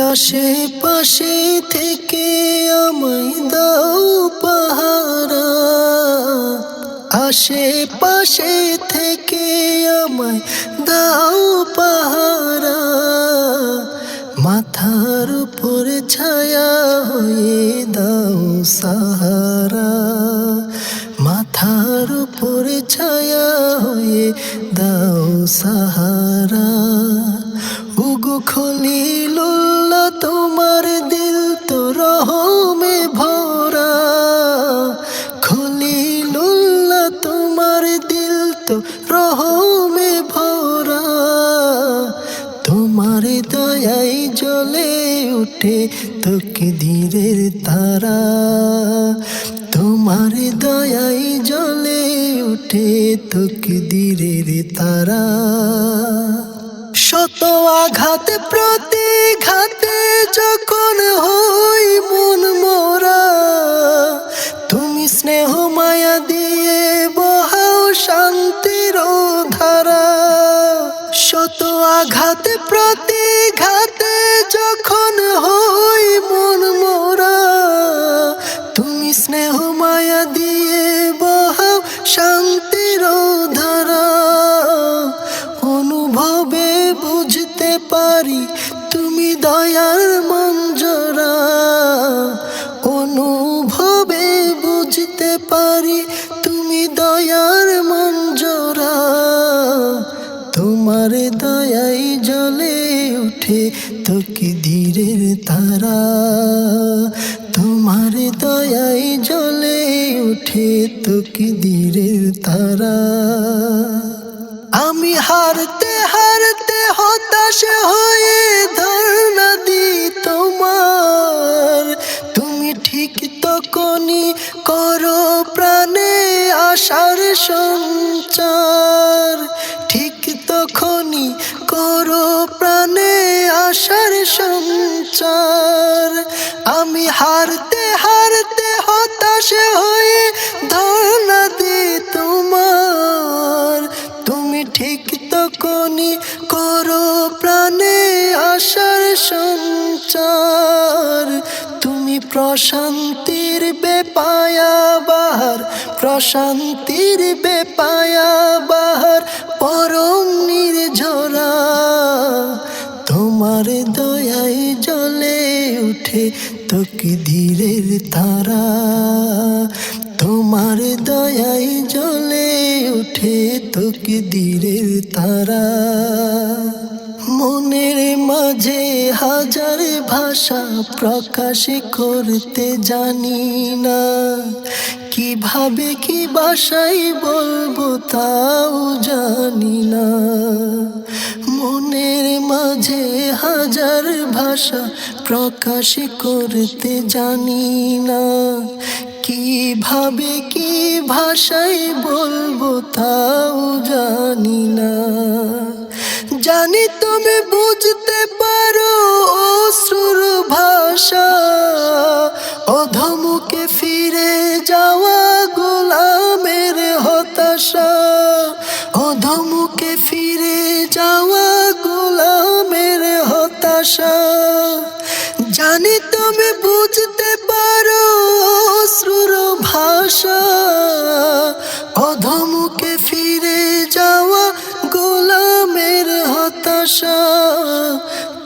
আশেপাশে থেকে আমায় দাও পাহারা। আশেপাশে থেকে আমায় দাও পাহারা। মাথার উপরে ছায়া হয়ে দাও সাহারা। মাথার উপরে ছায়া হয়ে দাও সাহারা। উগু খলিলুল্লাহ উঠে তোকে ধীরের তারা, তোমার দয়াই জ্বলে উঠে তোকে ধীরের তারা। শত আঘাতে, প্রতিঘাতে যখন হই মন মোরা, তুমি স্নেহ মায়া দিয়ে বহাও শান্তির ধারা। শত আঘাতে প্রতিঘাতে যখন হই মন মোরা, তুমি স্নেহ মায়া দিয়ে বহাও শান্তির ধারা। অনুভবে বুঝতে পারি তুমি দয়ার মঞ্জরা। অনুভবে বুঝতে পারি তুমি দয়ার মঞ্জরা। তোমার দয়াই জ্বলে উঠে তোকে ধীরের তারা। তোমার দয়াই জ্বলে উঠে তোকে ধীরের তারা। আমি হারতে হারতে হতাশ হয়ে ধর্ণা দি তোমার। তুমি ঠিক তখনই করো প্রাণে আশার সঞ্চার। আশার সঞ্চার। আমি হারতে হারতে হতাশ হয়ে ধর্ণা দি তোমার। তুমি ঠিক তখনই করো প্রাণে আশার সঞ্চার। তুমি প্রশান্তির বেপায়া বাহার প্রশান্তির বেপায়া বাহার পরম নির্ঝরা। তোমার দয়াই জ্বলে উঠে তোকে ধীরের তারা। তোমার দয়াই জ্বলে উঠে তোকে ধীরের তারা। মনের মাঝে হাজার ভাষা প্রকাশ করতে জানি না। কীভাবে কি ভাষাই বলব তাও জানি না। মনের মাঝে হাজার ভাষা প্রকাশ করতে জানি না। কীভাবে, কি ভাষায় বলব তাও জানি না। জানি তুমি বুঝতে পারো অশ্রুর ভাষা। অধমুকে ফিরে যাওয়া গোলামের হতাশা। জানি তুমি বুঝতে পারো অশ্রুর ভাষা। অধমুকে ফিরে যাওয়া গোলামের হতাশা।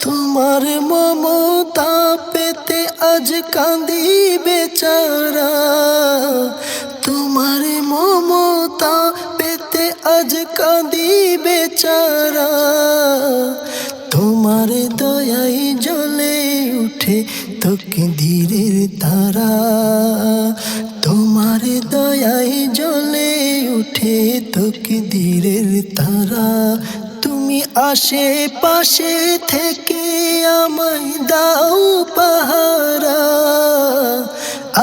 তোমার মমতা পেতে আজ কাঁদি বেচারা। তোমার মমতা পেতে আজ কাঁদি বেচারা উঠে তোকে ধীরের তারা, তোমার দয়াই জ্বলে উঠে তোকে ধীরের তারা। তুমি আশেপাশে থেকে আমায় দাও পাহারা,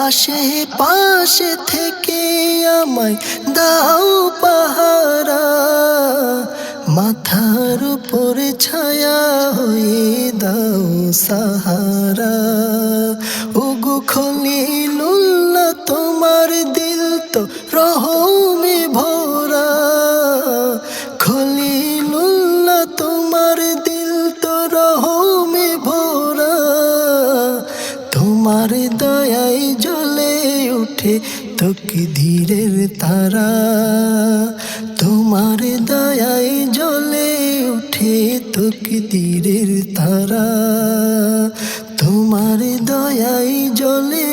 আশেপাশে থেকে আমায় দাও পাহারা। মাথার সাহারা। উগু খলিলুল্লা তোমার দিল তো রহমে ভরা। খলিলুল্লা তোমার দিল তো রহমে ভরা। তোমার দয়াই জ্বলে উঠে তোকে ধীরের তারা? তোমার দয়ায় তোকে তীরের তারা তোমার দয়াই জ্বলে